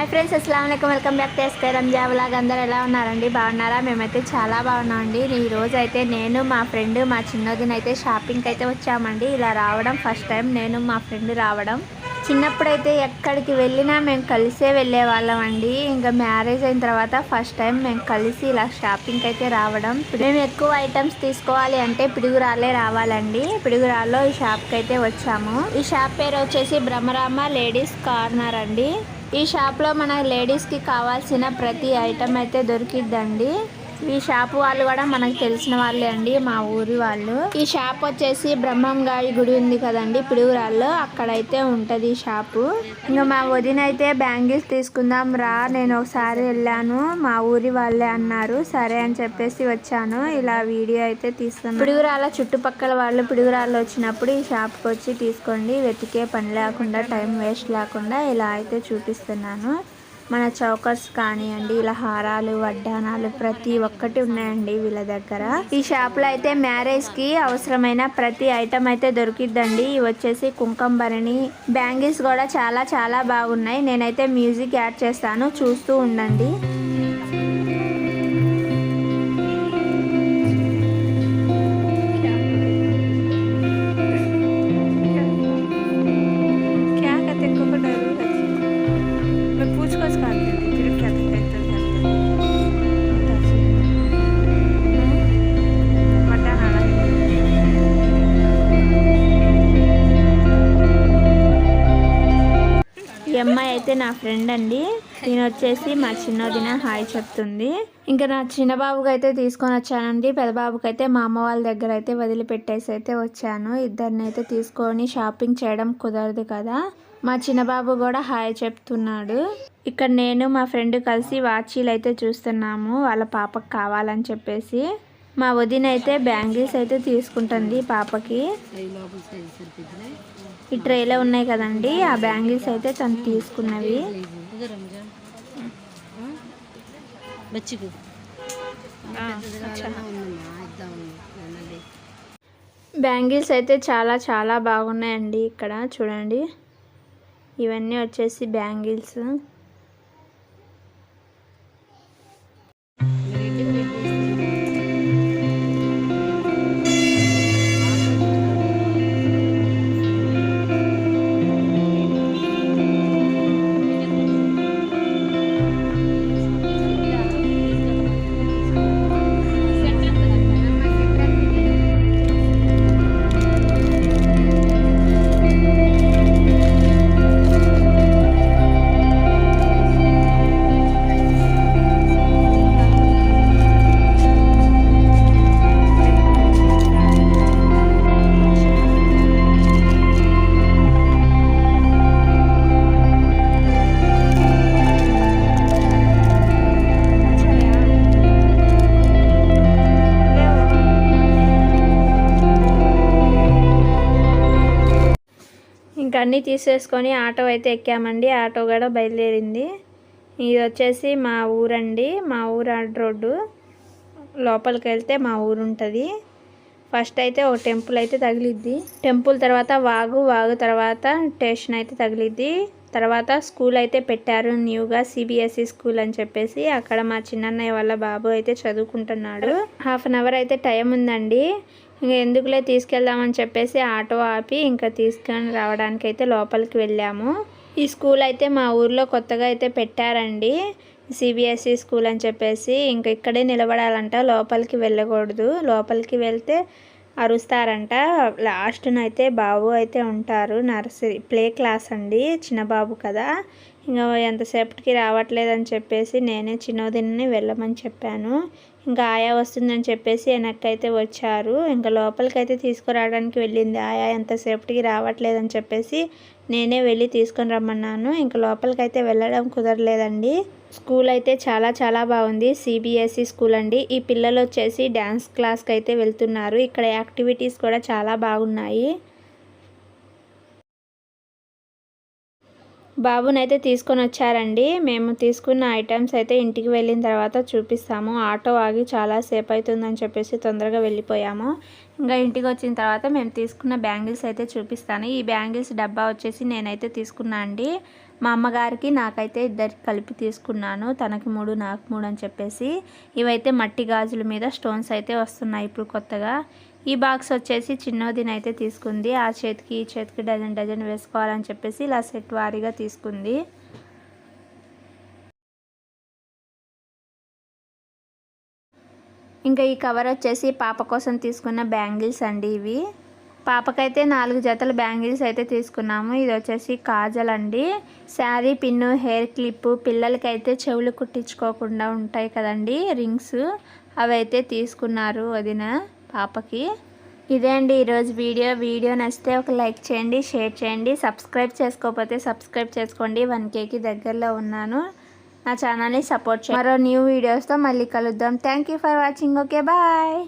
Hi friends అస్సలం welcome back to SK Ranja vlog. అందరూ ఎలా ఉన్నారండి? బాగున్నారా? మేమైతే చాలా బాగున్నామండి. ఈ అయితే నేను మా ఫ్రెండ్ మా చిన్నదిన అయితే షాపింగ్కి అయితే వచ్చామండి. ఇలా రావడం ఫస్ట్ టైం నేను మా ఫ్రెండ్ రావడం. చిన్నప్పుడైతే ఎక్కడికి వెళ్ళినా మేము కలిసే వెళ్ళే వాళ్ళం అండి ఇంకా మ్యారేజ్ అయిన తర్వాత ఫస్ట్ టైం మేము కలిసి ఇలా షాపింగ్కి అయితే రావడం. మేము ఎక్కువ ఐటమ్స్ తీసుకోవాలి అంటే పిడుగురాళ్ళే రావాలండి. పిడుగురాల్లో ఈ షాప్కి అయితే వచ్చాము. ఈ షాప్ పేరు వచ్చేసి బ్రహ్మరామ లేడీస్ కార్నర్ అండి. ఈ షాప్లో మన లేడీస్కి కావాల్సిన ప్రతి ఐటమ్ అయితే దొరికిద్దండి. ఈ షాప్ వాళ్ళు కూడా మనకు తెలిసిన వాళ్ళే అండి మా ఊరి వాళ్ళు. ఈ షాప్ వచ్చేసి బ్రహ్మంగాడి గుడి ఉంది కదండి పిడుగురాల్లో అక్కడైతే ఉంటది ఈ షాపు. ఇంకా మా వదిన అయితే బ్యాంగిల్స్ తీసుకుందాం రా నేను ఒకసారి వెళ్ళాను మా ఊరి వాళ్ళే అన్నారు సరే అని చెప్పేసి వచ్చాను. ఇలా వీడియో అయితే తీస్తున్నాను పిడుగురాల చుట్టుపక్కల వాళ్ళు పిడుగురాళ్ళు వచ్చినప్పుడు ఈ షాప్కి వచ్చి తీసుకోండి వెతికే పని లేకుండా టైం వేస్ట్ లేకుండా ఇలా అయితే చూపిస్తున్నాను. మన చౌకర్స్ కానివ్వండి ఇలా హారాలు వడ్డానాలు ప్రతి ఒక్కటి ఉన్నాయండి వీళ్ళ దగ్గర. ఈ షాప్లో అయితే మ్యారేజ్కి అవసరమైన ప్రతి ఐటమ్ అయితే దొరికిద్దండి. ఇవి వచ్చేసి కుంకుమ భరణి బ్యాంగిల్స్ కూడా చాలా చాలా బాగున్నాయి. నేనైతే మ్యూజిక్ యాడ్ చేస్తాను. చూస్తూ ఉండండి. అమ్మాయి అయితే నా ఫ్రెండ్ అండి. నేను వచ్చేసి మా చిన్నదిన హాయ్ చెప్తుంది. ఇంకా నా చిన్న బాబుకి అయితే తీసుకొని వచ్చానండి. పెద్ద బాబుకి అయితే మా అమ్మ వాళ్ళ దగ్గర అయితే వదిలిపెట్టేసి అయితే వచ్చాను. ఇద్దరిని అయితే తీసుకొని షాపింగ్ చేయడం కుదరదు కదా. మా చిన్న బాబు కూడా హాయ్ చెప్తున్నాడు. ఇక్కడ నేను మా ఫ్రెండ్ కలిసి వాచీలు అయితే చూస్తున్నాము. వాళ్ళ పాపకు కావాలని చెప్పేసి. మా వదిన అయితే బ్యాంగిల్స్ అయితే తీసుకుంటుంది పాపకి. ఈ ట్రేలో ఉన్నాయి కదండి. ఆ బ్యాంగిల్స్ అయితే తను తీసుకున్నవి. బ్యాంగిల్స్ అయితే చాలా చాలా బాగున్నాయండి ఇక్కడ. చూడండి. ఇవన్నీ వచ్చేసి బ్యాంగిల్స్. అన్నీ తీసేసుకొని ఆటో అయితే ఎక్కామండి. ఆటో కూడా బయలుదేరింది. ఇది వచ్చేసి మా ఊరండి. మా ఊరు ఆడ రోడ్డు. లోపలికి వెళ్తే మా ఊరు ఉంటుంది. ఫస్ట్ అయితే ఒక టెంపుల్ అయితే తగిలిద్ది. టెంపుల్ తర్వాత వాగు వాగు తర్వాత స్టేషన్ అయితే తగిలిద్ది. తర్వాత స్కూల్ అయితే పెట్టారు. న్యూగా సిబిఎస్ఈ స్కూల్ అని చెప్పేసి అక్కడ మా చిన్నన్నయ్య వాళ్ళ బాబు అయితే చదువుకుంటున్నాడు. హాఫ్ అన్ అవర్ అయితే టైం ఉందండి. ఇంకా ఎందుకులే తీసుకెళ్దామని చెప్పేసి ఆటో ఆపి ఇంకా తీసుకొని రావడానికి అయితే లోపలికి వెళ్ళాము. ఈ స్కూల్ అయితే మా ఊర్లో కొత్తగా అయితే పెట్టారండి. సిబిఎస్ఈ స్కూల్ అని చెప్పేసి ఇంకా ఇక్కడే నిలబడాలంట లోపలికి వెళ్ళకూడదు. లోపలికి వెళ్తే అరుస్తారంట. లాస్ట్న అయితే బాబు అయితే ఉంటారు. నర్సరీ ప్లే క్లాస్ అండి చిన్న బాబు కదా. ఇంకా ఎంతసేపటికి రావట్లేదని చెప్పేసి నేనే చిన్నదిన్ని వెళ్ళమని చెప్పాను. ఇంకా ఆయా వస్తుందని చెప్పేసి వెనక్కైతే వచ్చారు. ఇంకా లోపలికి అయితే తీసుకురావడానికి వెళ్ళింది ఆయా. ఎంతసేపటికి రావట్లేదని చెప్పేసి నేనే వెళ్ళి తీసుకొని రమ్మన్నాను. ఇంకా లోపలికి అయితే వెళ్ళడం కుదరలేదండి. స్కూల్ అయితే చాలా చాలా బాగుంది. సిబిఎస్ఈ స్కూల్ అండి. ఈ పిల్లలు వచ్చేసి డ్యాన్స్ క్లాస్కి అయితే వెళ్తున్నారు. ఇక్కడ యాక్టివిటీస్ కూడా చాలా బాగున్నాయి. బాబునైతే తీసుకొని వచ్చారండి. మేము తీసుకున్న ఐటమ్స్ అయితే ఇంటికి వెళ్ళిన తర్వాత చూపిస్తాము. ఆటో ఆగి చాలా సేపు అవుతుందని చెప్పేసి తొందరగా వెళ్ళిపోయాము. ఇంకా ఇంటికి వచ్చిన తర్వాత మేము తీసుకున్న బ్యాంగిల్స్ అయితే చూపిస్తాను. ఈ బ్యాంగిల్స్ డబ్బా వచ్చేసి నేనైతే తీసుకున్నా అండి. మా అమ్మగారికి నాకైతే ఇద్దరికి కలిపి తీసుకున్నాను. తనకి మూడు నాకు మూడు అని చెప్పేసి. ఇవైతే మట్టి గాజుల మీద స్టోన్స్ అయితే వస్తున్నాయి ఇప్పుడు కొత్తగా. ఈ బాక్స్ వచ్చేసి చిన్నదినైతే తీసుకుంది. ఆ చేతికి ఈ చేతికి డజన్ డజన్ వేసుకోవాలని చెప్పేసి ఇలా సెట్ వారీగా తీసుకుంది. ఇంకా ఈ కవర్ వచ్చేసి పాప కోసం తీసుకున్న బ్యాంగిల్స్ అండి ఇవి. పాపకైతే నాలుగు జతల బ్యాంగిల్స్ అయితే తీసుకున్నాము. ఇది వచ్చేసి కాజల్ అండి. శారీ పిన్ను హెయిర్ క్లిప్ పిల్లలకైతే చెవులు కుట్టించుకోకుండా ఉంటాయి కదండి రింగ్స్. అవి అయితే తీసుకున్నారు వదిన. పాపకి. ఇదే అండి ఈరోజు వీడియో. వీడియో నచ్చితే ఒక లైక్ చేయండి షేర్ చేయండి సబ్స్క్రైబ్ చేసుకోకపోతే సబ్స్క్రైబ్ చేసుకోండి. వన్ కేకి దగ్గరలో ఉన్నాను. నా ఛానల్ని సపోర్ట్ చేయండి. మరో న్యూ వీడియోస్తో మళ్ళీ కలుద్దాం. Thank you for watching. Okay bye.